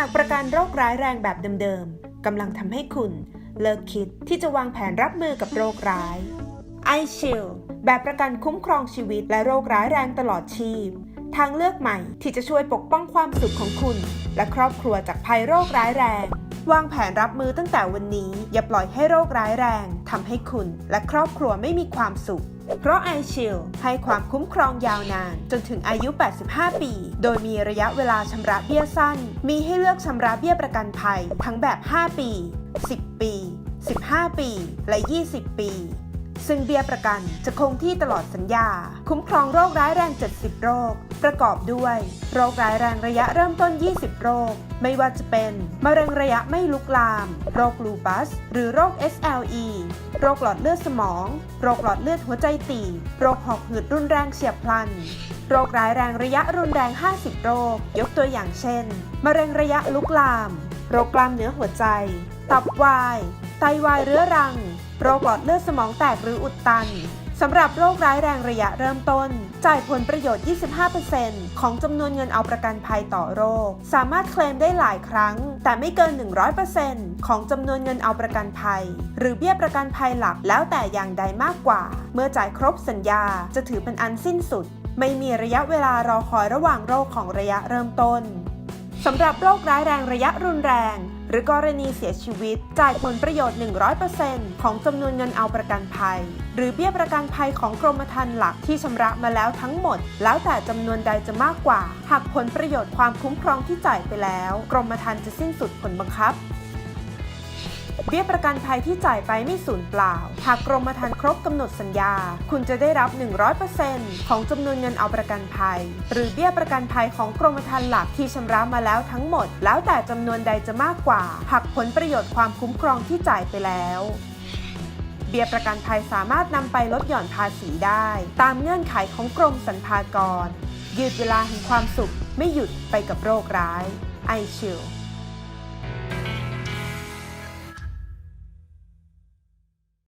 หากประกันโรคร้ายแรงแบบเดิมๆกำลังทำให้คุณ เลิกคิดที่จะวางแผนรับมือกับโรคร้าย i s h i e l d แบบประกันคุ้มครองชีวิตและโรคร้ายแรงตลอดชีพ ทางเลือกใหม่ที่จะช่วยปกป้องความสุขของคุณ และครอบครัวจากภัยโรคร้ายแรง วางแผนรับมือตั้งแต่วันนี้ อย่าปล่อยให้โรคร้ายแรงทำให้คุณและครอบครัวไม่มีความสุข เพราะ i s h i e l d ให้ความคุ้มครองยาวนาน จนถึงอายุ 85 ปี โดยมีระยะเวลาชำระเบี้ยสั้น มีให้เลือกชำระเบี้ยประกันภัย ทั้งแบบ 5 ปี 10 ปี 15 ปี และ 20 ปี ซึ่งเบี้ยประกันจะคงที่ตลอดสัญญา คุ้มครองโรคร้ายแรง 70 โรค ประกอบด้วย โรคร้ายแรงระยะเริ่มต้น 20 โรค ไม่ว่าจะเป็น มะเร็งระยะไม่ลุกลาม โรคลูปัส หรือโรค SLE โรคหลอดเลือดสมอง โรคหลอดเลือดหัวใจตีบโรคหอบหืดรุนแรงเฉียบพลัน โรคร้ายแรงระยะรุนแรง 50 โรค ยกตัวอย่างเช่น มะเร็งระยะลุกลาม โรคกล้ามเนื้อหัวใจ ตับวาย ไตวายเรื้อรัง โรคหลอดเลือดสมองแตกหรืออุดตันสำหรับโรคร้ายแรงระยะเริ่มต้น จ่ายผลประโยชน์ 25%ของจำนวนเงินเอาประกันภัยต่อโรค สามารถเคลมได้หลายครั้ง แต่ไม่เกิน 100%ของจำนวนเงินเอาประกันภัย หรือเบี้ยประกันภัยหลักแล้วแต่อย่างใดมากกว่า เมื่อจ่ายครบสัญญาจะถือเป็นอันสิ้นสุด ไม่มีระยะเวลารอคอยระหว่างโรคของระยะเริ่มต้นสำหรับโรคร้ายแรงระยะรุนแรง หรือกรณีเสียชีวิต จ่ายผลประโยชน์ 100%ของจำนวนเงินเอาประกันภัย หรือเบี้ยประกันภัยของกรมธรรม์หลักที่ชำระมาแล้วทั้งหมด แล้วแต่จำนวนใดจะมากกว่า หากผลประโยชน์ความคุ้มครองที่จ่ายไปแล้ว กรมธรรม์จะสิ้นสุดผลบังคับ เบี้ยประกันภัยที่จ่ายไปไม่สูญเปล่า หากกรมธรรม์ครบกำหนดสัญญา คุณจะได้รับ 100%ของจำนวนเงินเอาประกันภัย หรือเบี้ยประกันภัยของกรมธรรม์หลักที่ชำระมาแล้วทั้งหมด แล้วแต่จำนวนใดจะมากกว่าหากผลประโยชน์ความคุ้มครองที่จ่ายไปแล้วเบี้ยประกันภัยสามารถนำไปลดหย่อนภาษีได้ ตามเงื่อนไขของกรมสรรพากร ยืดเวลาแห่งความสุขไม่หยุดไปกับโรคร้าย ไอชิล